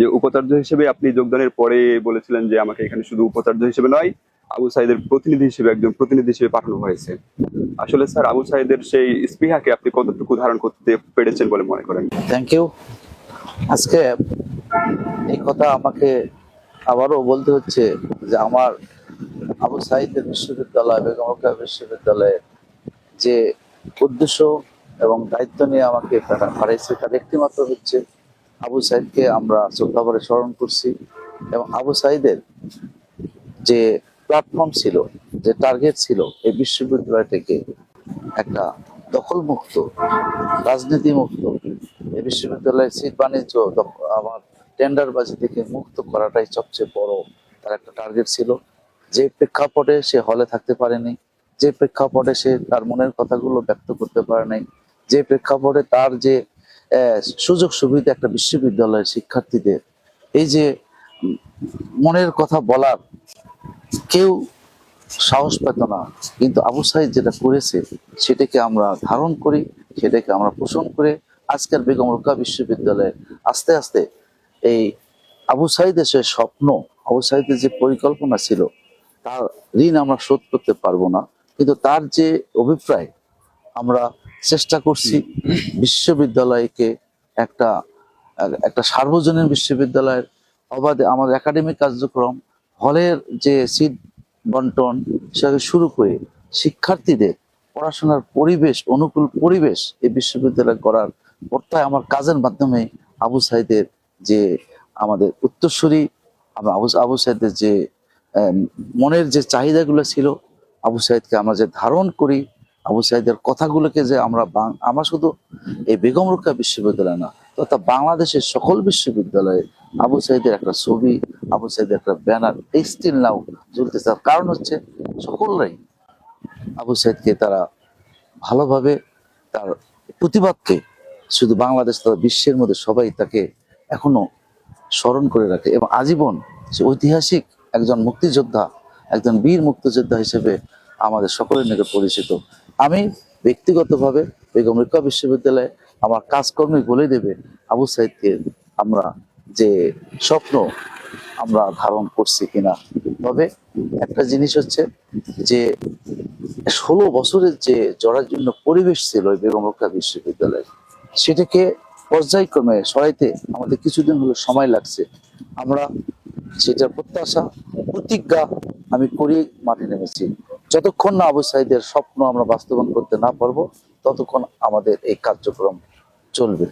যে উপাচার্য হিসেবে আপনি যোগদানের পরে বলেছিলেন যে আমাকে এখানে শুধু উপাচার্য হিসেবে নয়, আবু সাইদের প্রতিনিধি হিসেবে, একজন প্রতিনিধি হিসেবে পাঠানো হয়েছে। আসলে স্যার, আবু সাইদের সেই স্পৃহাকে আপনি কতটুকু ধারণ করতে পেরেছেন বলে মনে করেন? থ্যাংক ইউ আজকে এই কথা আমাকে আবারও বলতে হচ্ছে যে আমার আবু সাইদের বিশ্ববিদ্যালয়, বেগম বিশ্ববিদ্যালয়ের যে উদ্দেশ্য এবং দায়িত্ব নিয়ে আমাকে তারা পাঠাইছে তার একটি মাত্র হচ্ছে। আবু সাইদকে আমরা শ্রদ্ধাভরে স্মরণ করছি এবং আবু সাইদের যে প্ল্যাটফর্ম ছিল, যে টার্গেট ছিল, এই বিশ্ববিদ্যালয়টাকে একটা দখলমুক্ত রাজনীতি মুক্ত এই বিশ্ববিদ্যালয়ের সিট বাণিজ্য আমার টেন্ডারবাজি থেকে মুক্ত করাটাই সবচেয়ে বড় তার একটা টার্গেট ছিল। যে প্রেক্ষাপটে সে হলে থাকতে পারেনি, যে প্রেক্ষাপটে সে তার মনের কথাগুলো ব্যক্ত করতে পারে নাই যে প্রেক্ষাপটে তার যে সুযোগ সুবিধা একটা বিশ্ববিদ্যালয়ের শিক্ষার্থীদের। এই যে মনের কথা বলার কেউ সাহস পেত না, কিন্তু আবু সাইদ যেটা করেছে সেটাকে আমরা ধারণ করি, সেটাকে আমরা পোষণ করে। আজকের বেগম রোকা বিশ্ববিদ্যালয়ে আস্তে আস্তে এই আবু সাইদের সে স্বপ্ন, আবু সাইদের যে পরিকল্পনা ছিল, তার ঋণ আমরা শোধ করতে পারব না, কিন্তু তার যে অভিপ্রায় আমরা চেষ্টা করছি বিশ্ববিদ্যালয়কে একটা একটা সার্বজনীন বিশ্ববিদ্যালয়ের অবাধে আমাদের একাডেমিক কার্যক্রম, হলের যে সিট বন্টন, সেটাকে শুরু করে শিক্ষার্থীদের পড়াশোনার পরিবেশ, অনুকূল পরিবেশ এই বিশ্ববিদ্যালয় করার প্রত্যয় আমার কাজের মাধ্যমে আবু সাইদের যে আমাদের উত্তরসূরি, আবু আবু সাইদের যে মনের যে চাহিদাগুলো ছিল, আবু সাইদকে আমরা যে ধারণ করি আবু সাইদের কথাগুলোকে যে আমরা আমরা শুধু এই বেগম রক্ষা বিশ্ববিদ্যালয় না, তথা বাংলাদেশের সকল বিশ্ববিদ্যালয়ে আবু সাইদের একটা ছবি, আবু সাইদের একটা ব্যানার, এই স্টিল নাও ঝুলতেছে তার কারণ হচ্ছে সকলরাই আবু সাইদকে তারা ভালোভাবে তার প্রতিবাদকে শুধু বাংলাদেশ তথা বিশ্বের মধ্যে সবাই তাকে এখনও স্মরণ করে রাখে এবং আজীবন সে ঐতিহাসিক একজন মুক্তিযোদ্ধা, একজন বীর মুক্তিযোদ্ধা হিসেবে আমাদের সকলের নিকট পরিচিত। আমি ব্যক্তিগতভাবে বেগম রক্ষা বিশ্ববিদ্যালয়ে আমার কাজকর্মী বলে দেবে আবু সাইদকে আমরা যে স্বপ্ন আমরা ধারণ করছি কিনা। তবে একটা জিনিস হচ্ছে যে ষোলো বছরের যে জড়ার জন্য পরিবেশ ছিল ওই বেগম রক্ষা বিশ্ববিদ্যালয়ে, সেটাকে পর্যায়ক্রমে সরাইতে আমাদের কিছুদিন হলো সময় লাগছে। আমরা সেটার প্রত্যাশা, প্রতিজ্ঞা আমি করি মাঠে নেমেছি। যতক্ষণ না আবু সাইদের স্বপ্ন আমরা বাস্তবায়ন করতে না পারব, ততক্ষণ আমাদের এই কার্যক্রম চলবে।